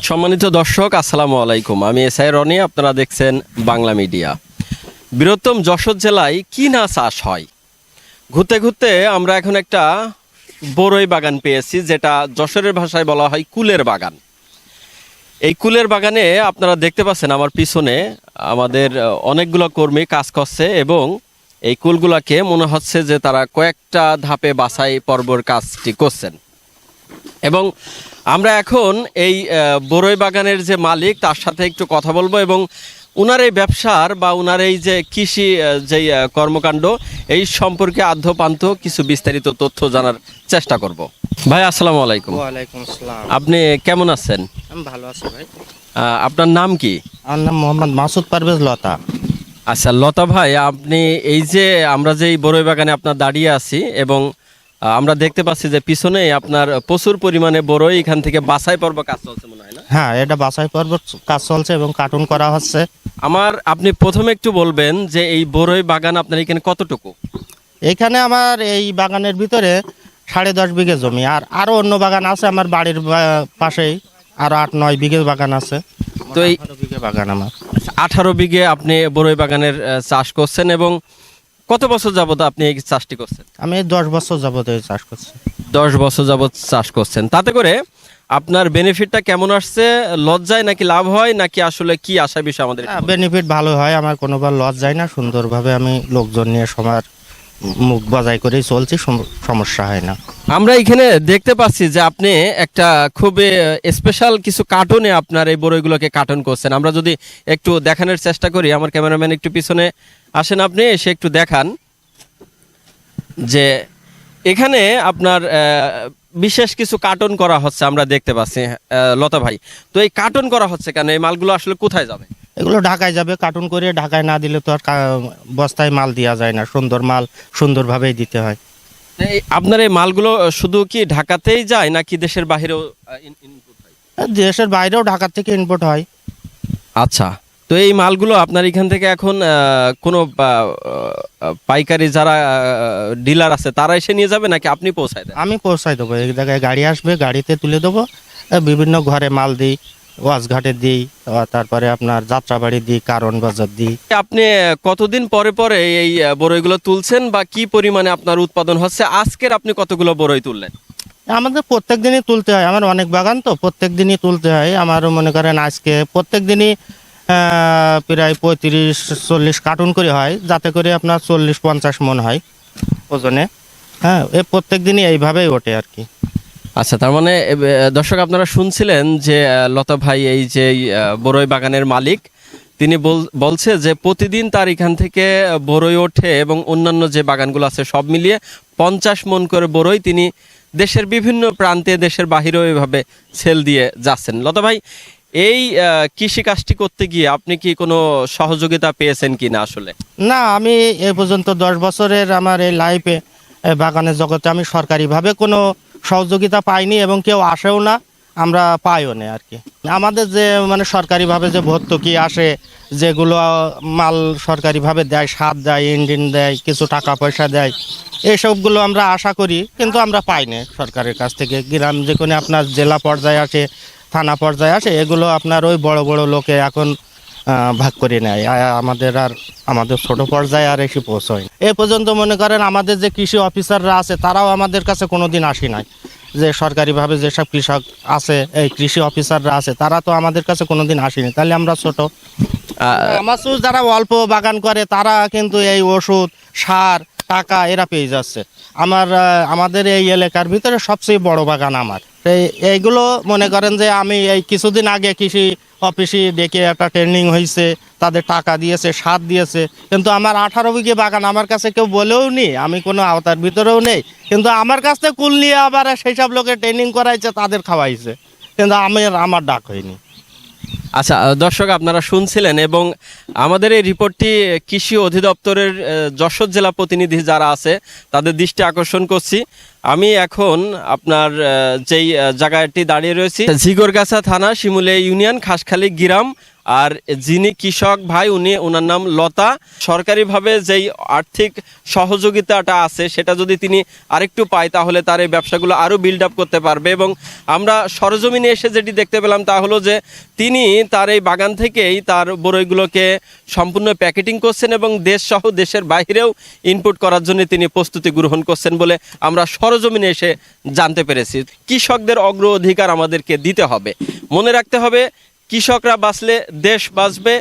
সম্মানিত দর্শক, আসসালামু আলাইকুম। আমি এসআই রনি, আপনারা দেখছেন বাংলা মিডিয়া। বৃহত্তম যশোর জেলায় কি না চাষ হয়? ঘুরতে ঘুরতে আমরা এখন একটা বড়ই বাগান পেয়েছি, যেটা যশোরের ভাষায় বলা হয় কুলের বাগান। এই কুলের বাগানে আপনারা দেখতে পাচ্ছেন আমার পিছনে আমাদের অনেকগুলো কর্মী কাজ করছে এবং এই কুলগুলাকে মনে হচ্ছে যে তারা কয়েকটা ধাপে বাছাই পর্বর কাজটি করছেন। এবং আমরা এখন এই বড়ই বাগানের যে মালিক তার সাথে একটু কথা বলব এবং উনার এই ব্যবসার বা উনার এই যে কৃষি যেই কর্মকাণ্ড এই সম্পর্কে আদ্যপান্ত কিছু বিস্তারিত তথ্য জানার চেষ্টা করব। ভাই আসসালামু আলাইকুম। ওয়ালাইকুম আসসালাম। আপনি কেমন আছেন? আমি ভালো আছি ভাই। আপনার নাম কি? আমার নাম মোহাম্মদ মাসুদ পারভেজ লতা। আচ্ছা লতা ভাই আপনি এই যে আমরা যে এই বড়ই বাগানে আপনার দাঁড়িয়ে আছি এবং আমরা দেখতে পাচ্ছি যে পিছনে আপনার প্রচুর পরিমাণে বড়ই এখান থেকে বাছাই পর্ব কাজ চলছে মনে হয় না? হ্যাঁ এটা বাছাই পর্ব কাজ চলছে এবং কার্টুন করা হচ্ছে। আমার আপনি প্রথমে একটু বলবেন যে এই বড়ই বাগান আপনার এখানে কতটুকু? এখানে আমার এই বাগানের ভিতরে সাড়ে দশ বিঘে জমি আর আরও অন্য বাগান আছে আমার বাড়ির পাশেই আরও আট নয় বিঘে বাগান আছে। তো এই বিঘে বাগান আমার। আঠারো বিঘে আপনি বড়ই বাগানের চাষ করছেন এবং কত বছর যাবত আপনি এই চাষটি করছেন? আমি দশ বছর যাবত এই চাষ করছি। দশ বছর যাবত চাষ করছেন। তাতে করে আপনার বেনিফিটটা কেমন আসছে? লজ্জায় নাকি লাভ হয়? নাকি আসলে কি আশা বিষয় আমাদের বেনিফিট ভালো হয় আমার কোনোবার লস যায় না। সুন্দরভাবে আমি লোকজন নিয়ে সবার মুখ বজায় করেই চলছি সম- সমস্যা হয় না। আমরা এখানে দেখতে পাচ্ছি যে আপনি একটা খুবই স্পেশাল কিছু কার্টুনে আপনার এই বড়ইগুলোকে কার্টুন করছেন। আমরা যদি একটু দেখানোর চেষ্টা করি, আমার ক্যামেরাম্যান একটু পিছনে আসেন আপনি, এসে একটু দেখান যে এখানে আপনার বিশেষ কিছু কার্টুন করা হচ্ছে, আমরা দেখতে পাচ্ছি লতা ভাই। তো এই কার্টুন করা হচ্ছে কেন? এই মালগুলো আসলে কোথায় যাবে? এগুলো ঢাকায় যাবে। কার্টুন করে ঢাকায় না দিলে তো আর বস্তায় মাল দেওয়া যায় না। সুন্দর মাল সুন্দরভাবেই দিতে হয়। আপনার এই মালগুলো শুধু কি ঢাকাতেই যায় নাকি দেশের বাইরেও হয়? দেশের বাইরেও ঢাকা থেকে ইম্পোর্ট হয়। আচ্ছা তো এই মালগুলো আপনার এখান থেকে এখন কোনো পাইকারি যারা ডিলার আছে তারা এসে নিয়ে যাবে নাকি আপনি পৌঁছায় দেন? আমি পৌঁছাই দেবো। এই জায়গায় গাড়ি আসবে গাড়িতে তুলে দেবো বিভিন্ন ঘরে মাল দিই। ওয়াজঘাটে দিই তারপরে আপনার যাত্রাবাড়ি দিই কারণ বাজার দিই। আপনি কতদিন পরে পরে এই আহ, বড়ইগুলো তুলছেন বা কি পরিমাণে আপনার উৎপাদন হচ্ছে? আজকের আপনি কতগুলো বড়ই তুললেন? আমাদের প্রত্যেক দিনই তুলতে হয় আমার অনেক বাগান তো প্রত্যেক দিনই তুলতে হয়। আমারও মনে করেন আজকে প্রত্যেক দিনই প্রায় পঁয়ত্রিশ চল্লিশ কার্টুন করে হয় যাতে করে আপনার চল্লিশ পঞ্চাশ মন হয় ওজনে। হ্যাঁ এ প্রত্যেক দিনই এইভাবেই ওঠে আর কি। আচ্ছা তার মানে দর্শক আপনারা শুনছিলেন যে লতা ভাই এই যে বড়ই বাগানের মালিক, তিনি বল- বলছে যে প্রতিদিন তার এখান থেকে বড়ই ওঠে এবং অন্যান্য যে বাগানগুলো আছে সব মিলিয়ে পঞ্চাশ মন করে বড়ই তিনি দেশের বিভিন্ন প্রান্তে, দেশের বাহিরেও এভাবে সেল দিয়ে যাচ্ছেন। লতা ভাই, এই কৃষিকাজটি করতে গিয়ে আপনি কি কোনো সহযোগিতা পেয়েছেন কি না আসলে? না, আমি এ পর্যন্ত দশ বছরের আমার এই লাইফে বাগানের জগতে আমি সরকারিভাবে কোনো সহযোগিতা পাইনি এবং কেউ আসেও না, আমরা পাইও না আর কি। আমাদের যে মানে সরকারিভাবে যে ভর্তুকি আসে, যেগুলো মাল সরকারিভাবে দেয়, সার দেয়, ইঞ্জিন দেয়, কিছু টাকা পয়সা দেয় এইসবগুলো আমরা আশা করি, কিন্তু আমরা পাই না সরকারের কাছ থেকে। গ্রাম যে কোনো আপনার জেলা পর্যায়ে আসে, থানা পর্যায়ে আসে, এগুলো আপনার ওই বড় বড় লোকে এখন ভাগ করে নেয়। আমাদের আর আমাদের ছোট পর্যায়ে আর এসে পৌঁছয় এ পর্যন্ত মনে করেন আমাদের যে কৃষি অফিসাররা আছে তারাও আমাদের কাছে কোনোদিন আসি নাই। যে সরকারিভাবে যেসব কৃষক আছে এই কৃষি অফিসাররা আছে তারা তো আমাদের কাছে কোনোদিন আসেনি। তাহলে আমরা ছোট। আমার যারা অল্প বাগান করে তারা কিন্তু এই ওষুধ সার টাকা এরা পেয়ে যাচ্ছে। আমার আমাদের এই এলাকার ভিতরে সবচেয়ে বড় বাগান আমার। এই- এইগুলো মনে করেন যে আমি এই কিছুদিন আগে কৃষি অফিসে ডেকে একটা ট্রেনিং হয়েছে তাদের টাকা দিয়েছে সাত দিয়েছে। কিন্তু আমার আঠারো বিঘে বাগান আমার কাছে কেউ বলেও নি আমি কোনো আওতার ভিতরেও নেই। কিন্তু আমার কাছ থেকে কুল নিয়ে আবার সেই সব লোকে ট্রেনিং করাইছে, তাদের খাওয়াইছে। কিন্তু আমি আমার ডাক হয়নি। আচ্ছা দর্শক আপনারা শুনছিলেন এবং আমাদের এই রিপোর্টটি কৃষি অধিদপ্তরের যশোর জেলা প্রতিনিধি যারা আছে, তাদের দৃষ্টি আকর্ষণ করছি। আমি এখন আপনার যেই জায়গাটি দাঁড়িয়ে রয়েছি, ঝিগরগাছা থানা শিমুলে ইউনিয়ন, খাসখালী গ্রাম আর যিনি কৃষক ভাই, উনি ওনার নাম লতা। সরকারিভাবে যেই আর্থিক সহযোগিতাটা আছে, সেটা যদি তিনি আরেকটু পায়, তাহলে তার এই ব্যবসাগুলো আরও বিল্ড আপ করতে পারবে। এবং আমরা সরজমিনে এসে যেটি দেখতে পেলাম, তা হলো যে তিনি তার এই বাগান থেকেই তার বড়ইগুলোকে সম্পূর্ণ প্যাকেটিং করছেন এবং দেশ সহ দেশের বাইরেও ইনপুট করার জন্য তিনি প্রস্তুতি গ্রহণ করছেন বলে আমরা সরজমিনে এসে জানতে পেরেছি। কৃষকদের অগ্র অধিকার আমাদেরকে দিতে হবে। মনে রাখতে হবে কৃষকরা বাঁচলে দেশ বাঁচবে।